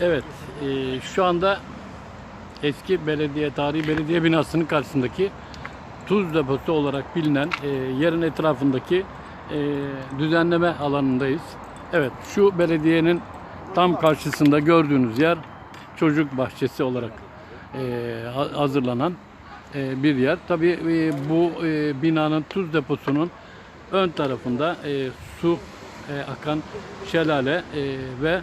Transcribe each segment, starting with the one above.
Evet, e, şu anda eski belediye, tarihi belediye binasının karşısındaki tuz deposu olarak bilinen e, yerin etrafındaki e, düzenleme alanındayız. Evet, şu belediyenin tam karşısında gördüğünüz yer çocuk bahçesi olarak e, ha- hazırlanan e, bir yer. Tabii e, bu e, binanın tuz deposunun ön tarafında e, su e, akan şelale e, ve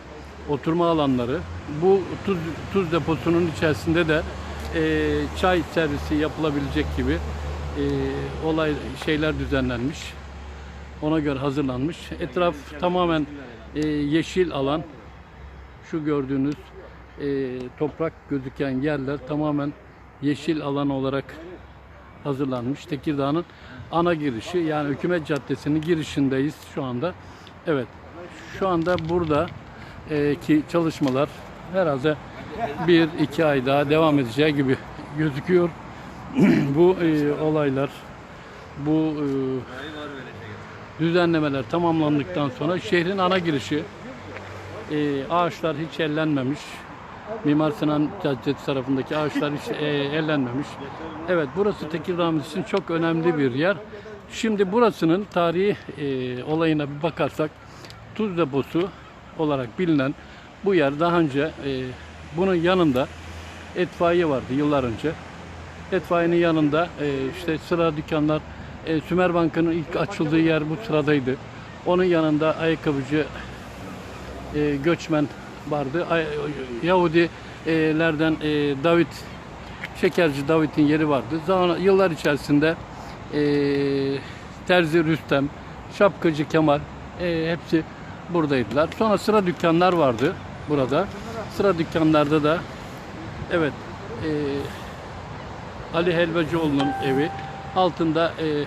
oturma alanları. Bu tuz, tuz deposunun içerisinde de e, çay servisi yapılabilecek gibi e, olay şeyler düzenlenmiş. Ona göre hazırlanmış. Etraf tamamen e, yeşil alan. Şu gördüğünüz e, toprak gözüken yerler tamamen yeşil alan olarak hazırlanmış. Tekirdağ'ın ana girişi yani Hükümet Caddesi'nin girişindeyiz şu anda. Evet. Şu anda burada ki çalışmalar herhalde bir iki ay daha devam edeceği gibi gözüküyor. bu e, olaylar, bu e, düzenlemeler tamamlandıktan sonra şehrin ana girişi e, ağaçlar hiç ellenmemiş. Mimar Sinan Caddesi tarafındaki ağaçlar hiç e, ellenmemiş. Evet burası Tekirdağ'ımız için çok önemli bir yer. Şimdi burasının tarihi e, olayına bir bakarsak tuz deposu olarak bilinen bu yer daha önce e, bunun yanında etfaiye vardı yıllar önce. Etfaiyenin yanında e, işte sıra dükkanlar e, Sümer Banka'nın ilk açıldığı yer bu sıradaydı. Onun yanında ayakkabıcı e, göçmen vardı. Ay- Yahudilerden e, David Şekerci David'in yeri vardı. Zaman yıllar içerisinde e, Terzi Rüstem, Şapkacı Kemal e, hepsi buradaydılar. Sonra sıra dükkanlar vardı burada. Sıra dükkanlarda da evet e, Ali Helvacıoğlu'nun evi altında e,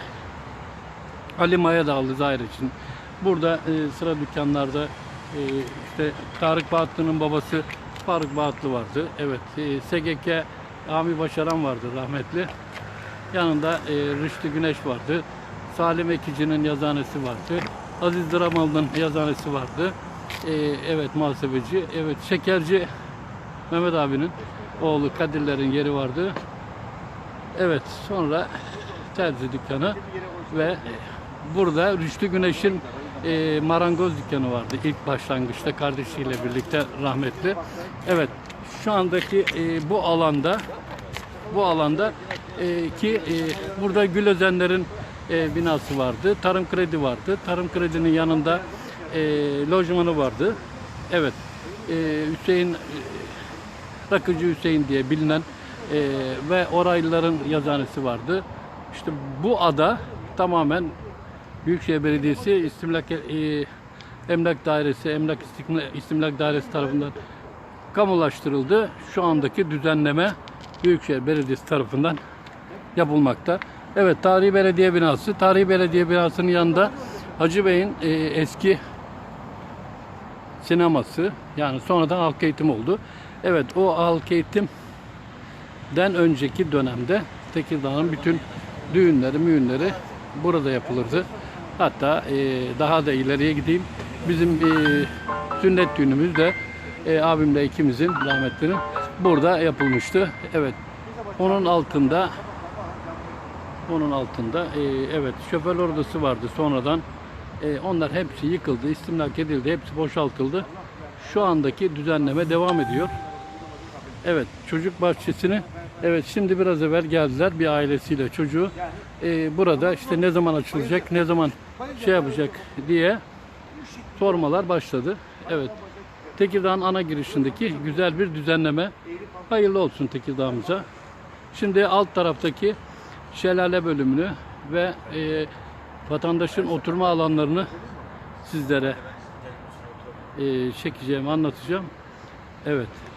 Ali Maya Dağlı daire için. Burada e, sıra dükkanlarda e, işte Tarık Bahatlı'nın babası Faruk Bahatlı vardı. Evet, e, SGK Ami Başaran vardı rahmetli. Yanında e, Rüştü Güneş vardı. Salim Ekici'nin yazanesi vardı. Aziz Dramalı'nın yazanesi vardı. E, evet muhasebeci. Evet Şekerci Mehmet abinin oğlu Kadirler'in yeri vardı. Evet sonra terzi dükkanı ve burada Rüştü Güneş'in e, marangoz dükkanı vardı ilk başlangıçta kardeşiyle birlikte rahmetli. Evet şu andaki e, bu alanda bu alanda e, ki e, burada Gül Özenler'in e, binası vardı. Tarım Kredi vardı. Tarım Kredi'nin yanında e, lojmanı vardı. Evet. E, Hüseyin e, Rakıcı Hüseyin diye bilinen e, ve Oraylıların yazanesi vardı. İşte bu ada tamamen Büyükşehir Belediyesi İstimlak e, Emlak Dairesi, Emlak İstimlak, Dairesi tarafından kamulaştırıldı. Şu andaki düzenleme Büyükşehir Belediyesi tarafından yapılmakta. Evet, Tarihi Belediye Binası. Tarihi Belediye Binası'nın yanında Hacı Bey'in e, eski sineması yani sonradan halk eğitim oldu. Evet o halk eğitimden önceki dönemde Tekirdağ'ın bütün düğünleri, müğünleri burada yapılırdı. Hatta e, daha da ileriye gideyim. Bizim e, sünnet düğünümüz de e, abimle ikimizin rahmetlinin burada yapılmıştı. Evet. Onun altında onun altında e, evet şoför odası vardı sonradan. E, onlar hepsi yıkıldı, istimlak edildi, hepsi boşaltıldı. Şu andaki düzenleme devam ediyor. Evet, çocuk bahçesini evet şimdi biraz evvel geldiler bir ailesiyle çocuğu. E, burada işte ne zaman açılacak, ne zaman şey yapacak diye sormalar başladı. Evet. Tekirdağ'ın ana girişindeki güzel bir düzenleme. Hayırlı olsun Tekirdağ'ımıza. Şimdi alt taraftaki şelale bölümünü ve e, vatandaşın oturma alanlarını sizlere e, çekeceğim, anlatacağım. Evet.